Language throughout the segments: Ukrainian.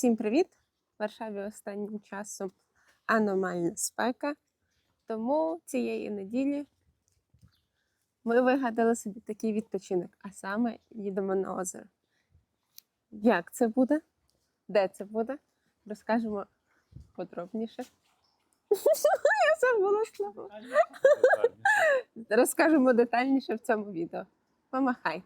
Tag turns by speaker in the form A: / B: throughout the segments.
A: Всім привіт! В Варшаві останнім часом аномальна спека. Тому цієї неділі ми вигадали собі такий відпочинок, а саме їдемо на озеро. Як це буде? Де це буде? Розкажемо подробніше. Я забула слово. Розкажемо детальніше в цьому відео. Помахай.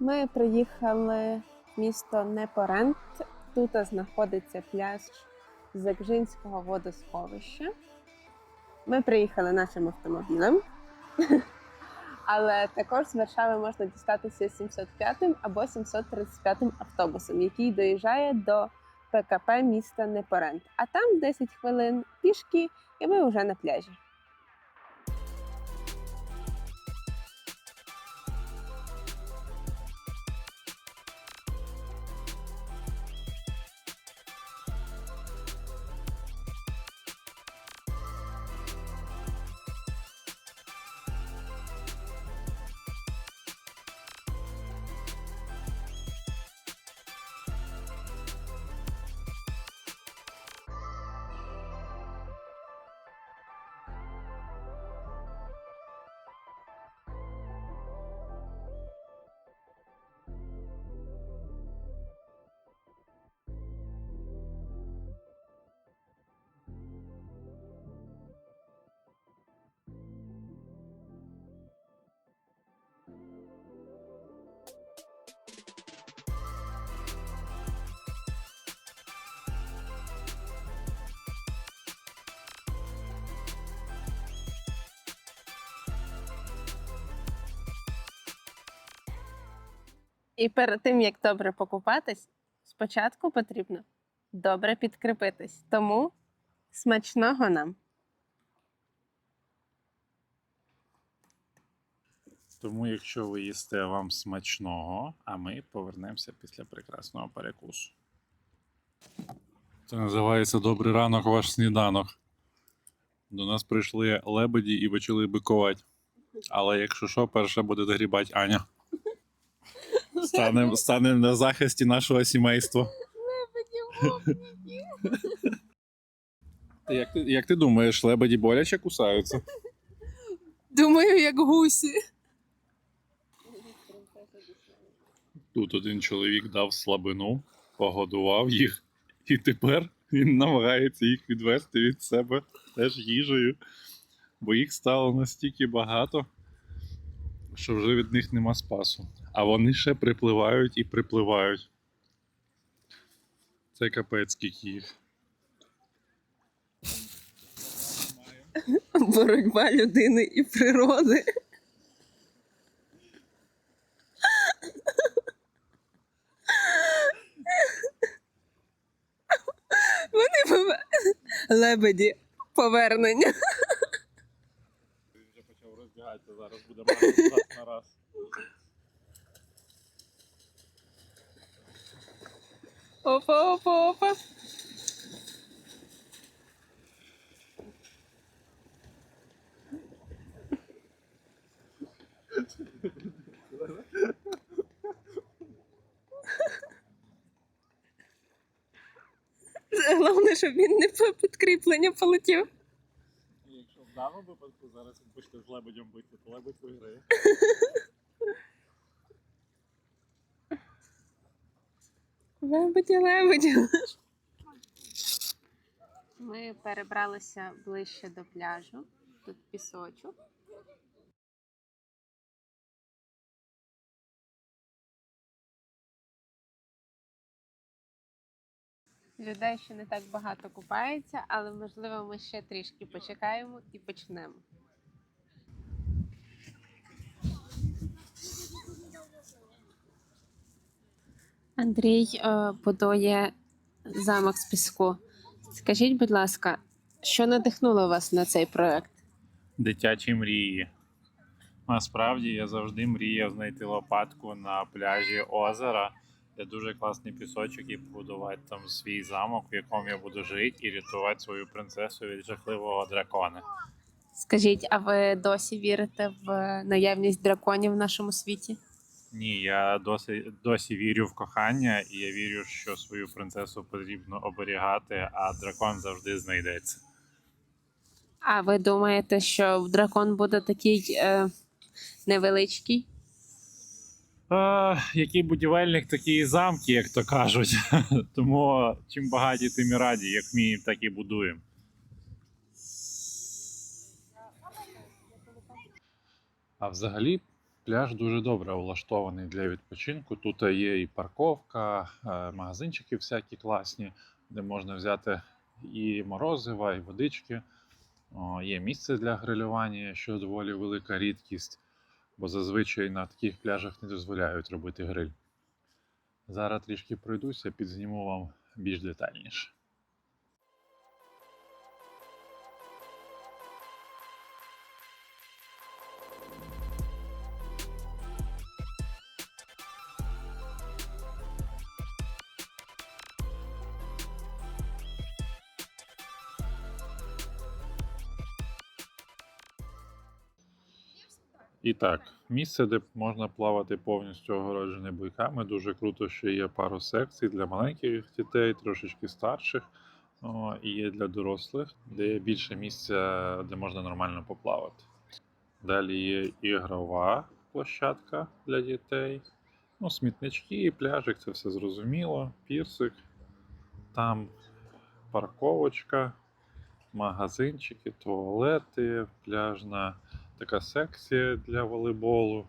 A: Ми приїхали в місто Непорент. Тут знаходиться пляж Закжинського водосховища. Ми приїхали нашим автомобілем, але також з Варшави можна дістатися 705 або 735 автобусом, який доїжджає до ПКП міста Непорент. А там 10 хвилин пішки, і ми вже на пляжі. І перед тим як добре покупатись, спочатку потрібно добре підкріпитись. Тому смачного нам.
B: Тому, якщо ви їсте вам смачного, а ми повернемося після прекрасного перекусу. Це називається Добрий ранок, ваш сніданок. До нас прийшли лебеді і почали бикувати. Але якщо що, перша буде догрібати Аня. Станемо станем на захисті нашого сімейства. Як ти, як ти думаєш, лебеді боляче кусаються?
A: Думаю, як гусі.
B: Тут один чоловік дав слабину, погодував їх, і тепер він намагається їх відвести від себе теж їжею, бо їх стало настільки багато, що вже від них нема спасу. А вони ще припливають і припливають. Це капець їх.
A: Боротьба людини і природи. Вони пове... лебеді повернення.
B: Він вже почав роздягатися, зараз буде мати раз на раз.
A: Опа, опа, опа. Головне, щоб він не по підкріплення полетів.
B: Якщо в даному випадку зараз він почне з лебедем бити, то лебедь виграє.
A: Лебеді, лебеді. Ми перебралися ближче до пляжу. Тут пісочок. Людей ще не так багато купається, але можливо ми ще трішки почекаємо і почнемо. Андрій е, будує замок з піску. Скажіть, будь ласка, що надихнуло вас на цей проект?
B: Дитячі мрії. Насправді я завжди мріяв знайти лопатку на пляжі озера, де дуже класний пісочок і побудувати там свій замок, в якому я буду жити і рятувати свою принцесу від жахливого дракона.
A: Скажіть, а ви досі вірите в наявність драконів в нашому світі?
B: Ні, я досі, досі вірю в кохання, і я вірю, що свою принцесу потрібно оберігати, а дракон завжди знайдеться.
A: А ви думаєте, що дракон буде такий е, невеличкий?
B: Е, який будівельник, такі і замки, як то кажуть. Тому чим багаті, тим і раді, як вміємо, так і будуємо. А взагалі пляж дуже добре влаштований для відпочинку. Тут є і парковка, е, магазинчики всякі класні, де можна взяти і морозива, і водички. Є місце для грилювання, що доволі велика рідкість, бо зазвичай на таких пляжах не дозволяють робити гриль. Зараз трішки пройдуся, підзніму вам більш детальніше. І так, місце, де можна плавати повністю огороджене буйками. Дуже круто, що є пару секцій для маленьких дітей, трошечки старших. О, і є для дорослих, де є більше місця, де можна нормально поплавати. Далі є ігрова площадка для дітей. Ну, смітнички, пляжик, це все зрозуміло. Пірсик. Там парковочка, магазинчики, туалети, пляжна така секція для волейболу.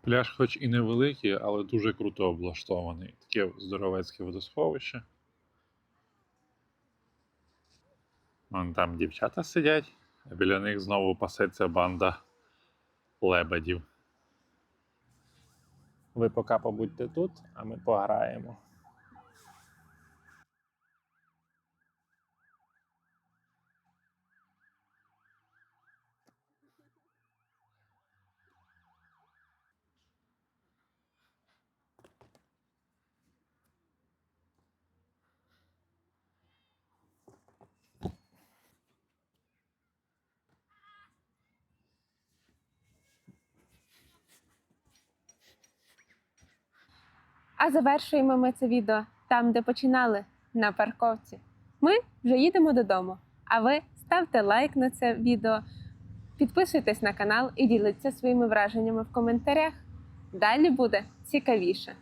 B: Пляж, хоч і невеликий, але дуже круто облаштований. Таке здоровецьке водосховище. Вон там дівчата сидять, а біля них знову пасеться банда лебедів. Ви поки побудьте тут, а ми пограємо.
A: А завершуємо ми це відео там, де починали, на парковці. Ми вже їдемо додому. А ви ставте лайк на це відео, підписуйтесь на канал і діліться своїми враженнями в коментарях. Далі буде цікавіше.